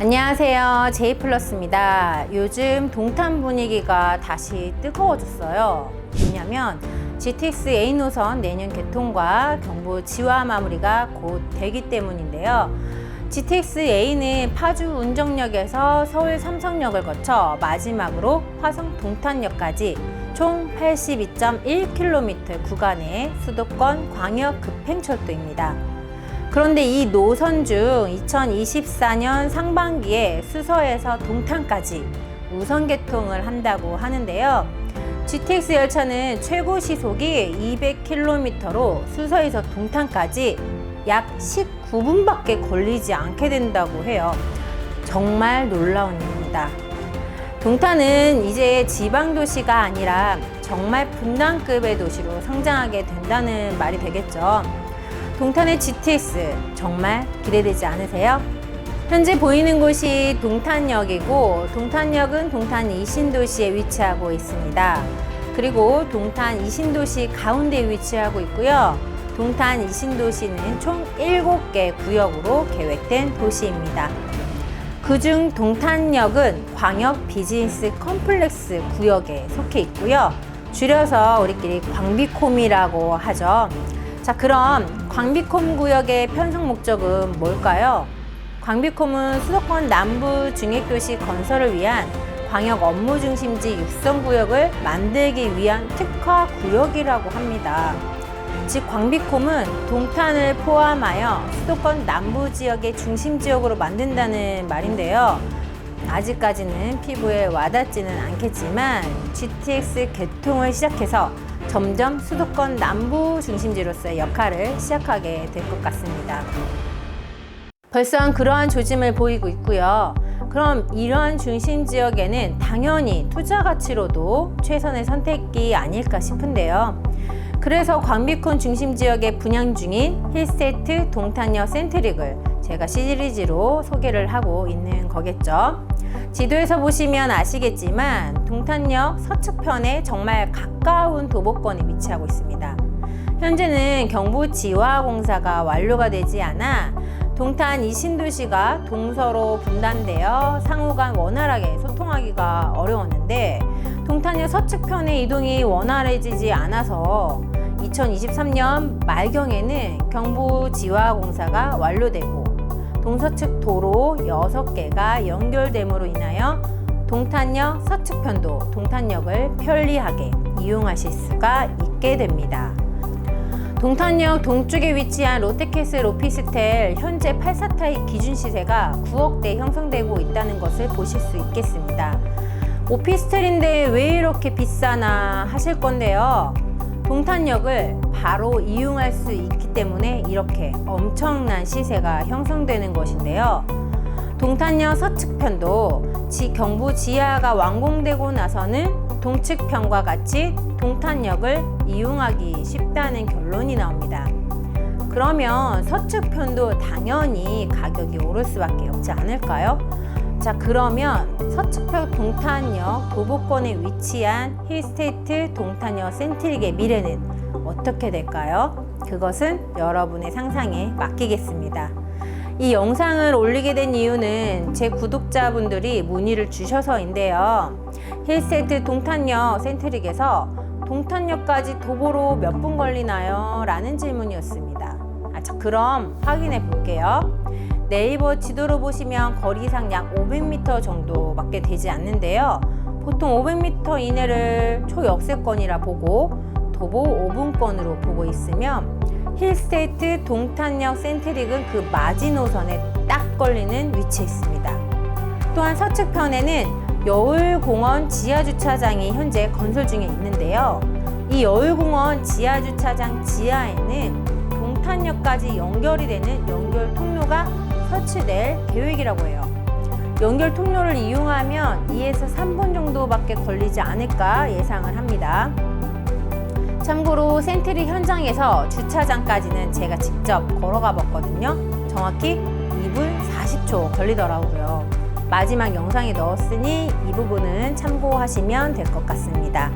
안녕하세요. 제이플러스입니다. 요즘 동탄 분위기가 다시 뜨거워졌어요. 왜냐면 GTX A 노선 내년 개통과 경부 지화 마무리가 곧 되기 때문인데요. GTX A는 파주 운정역에서 서울 삼성역을 거쳐 마지막으로 화성 동탄역까지 총 82.1km 구간의 수도권 광역 급행철도입니다. 그런데 이 노선 중 2024년 상반기에 수서에서 동탄까지 우선 개통을 한다고 하는데요. GTX 열차는 최고 시속이 200km로 수서에서 동탄까지 약 19분밖에 걸리지 않게 된다고 해요. 정말 놀라운 일입니다. 동탄은 이제 지방 도시가 아니라 정말 분단급의 도시로 성장하게 된다는 말이 되겠죠. 동탄의 GTX 정말 기대되지 않으세요? 현재 보이는 곳이 동탄역이고 동탄역은 동탄 이신도시에 위치하고 있습니다. 그리고 동탄 이신도시 가운데 위치하고 있고요. 동탄 이신도시는 총 7개 구역으로 계획된 도시입니다. 그중 동탄역은 광역 비즈니스 컴플렉스 구역에 속해 있고요. 줄여서 우리끼리 광비콤이라고 하죠. 자, 그럼 광비콤 구역의 편성 목적은 뭘까요? 광비콤은 수도권 남부 중액도시 건설을 위한 광역 업무 중심지 육성 구역을 만들기 위한 특화 구역이라고 합니다. 즉 광비콤은 동탄을 포함하여 수도권 남부 지역의 중심 지역으로 만든다는 말인데요. 아직까지는 피부에 와닿지는 않겠지만 GTX 개통을 시작해서 점점 수도권 남부 중심지로서의 역할을 시작하게 될 것 같습니다. 벌써 그러한 조짐을 보이고 있고요. 그럼 이러한 중심 지역에는 당연히 투자 가치로도 최선의 선택이 아닐까 싶은데요. 그래서 광비콘 중심 지역에 분양 중인 힐스테이트 동탄역 센트릭을 제가 시리즈로 소개를 하고 있는 거겠죠. 지도에서 보시면 아시겠지만 동탄역 서측편에 정말 가까운 도보권에 위치하고 있습니다. 현재는 경부 지화공사가 완료가 되지 않아 동탄 이 신도시가 동서로 분단되어 상호 간 원활하게 소통하기가 어려웠는데 동탄역 서측편의 이동이 원활해지지 않아서 2023년 말경에는 경부 지화공사가 완료되고 동서측 도로 6개가 연결됨으로 인하여 동탄역 서측편도 동탄역을 편리하게 이용하실 수가 있게 됩니다. 동탄역 동쪽에 위치한 롯데캐슬 오피스텔 현재 84타입 기준 시세가 9억대 형성되고 있다는 것을 보실 수 있겠습니다. 오피스텔인데 왜 이렇게 비싸나 하실 건데요. 동탄역을 바로 이용할 수 있기 때문에 이렇게 엄청난 시세가 형성되는 것인데요. 동탄역 서측편도 지 경부 지하가 완공되고 나서는 동측편과 같이 동탄역을 이용하기 쉽다는 결론이 나옵니다. 그러면 서측편도 당연히 가격이 오를 수밖에 없지 않을까요? 자, 그러면 서측편 동탄역 도보권에 위치한 힐스테이트 동탄역 센트릭의 미래는 어떻게 될까요? 그것은 여러분의 상상에 맡기겠습니다. 이 영상을 올리게 된 이유는 제 구독자분들이 문의를 주셔서인데요. 힐스테이트 동탄역 센트릭에서 동탄역까지 도보로 몇 분 걸리나요? 라는 질문이었습니다. 아, 자, 그럼 확인해 볼게요. 네이버 지도로 보시면 거리상 약 500m 정도밖에 되지 않는데요. 보통 500m 이내를 초역세권이라 보고 도보 5분권으로 보고 있으면 힐스테이트 동탄역 센트릭은 그 마지노선에 딱 걸리는 위치에 있습니다. 또한 서측편에는 여울공원 지하주차장이 현재 건설 중에 있는데요. 이 여울공원 지하주차장 지하에는 동탄역까지 연결이 되는 연결 통로가 설치될 계획이라고 해요. 연결 통로를 이용하면 2에서 3분 정도밖에 걸리지 않을까 예상을 합니다. 참고로 센트리 현장에서 주차장까지는 제가 직접 걸어가 봤거든요. 정확히 2분 40초 걸리더라고요. 마지막 영상에 넣었으니 이 부분은 참고하시면 될 것 같습니다.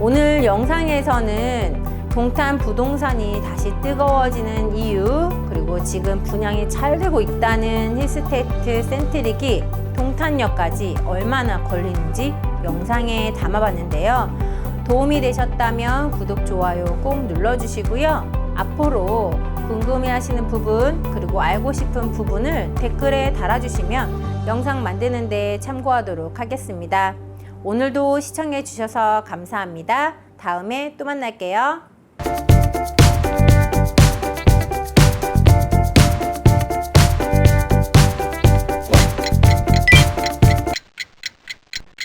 오늘 영상에서는 동탄 부동산이 다시 뜨거워지는 이유, 그리고 지금 분양이 잘 되고 있다는 힐스테이트 센트릭이 동탄역까지 얼마나 걸리는지 영상에 담아봤는데요. 도움이 되셨다면 구독, 좋아요 꼭 눌러주시고요. 앞으로 궁금해 하시는 부분, 그리고 알고 싶은 부분을 댓글에 달아주시면 영상 만드는 데 참고하도록 하겠습니다. 오늘도 시청해 주셔서 감사합니다. 다음에 또 만날게요.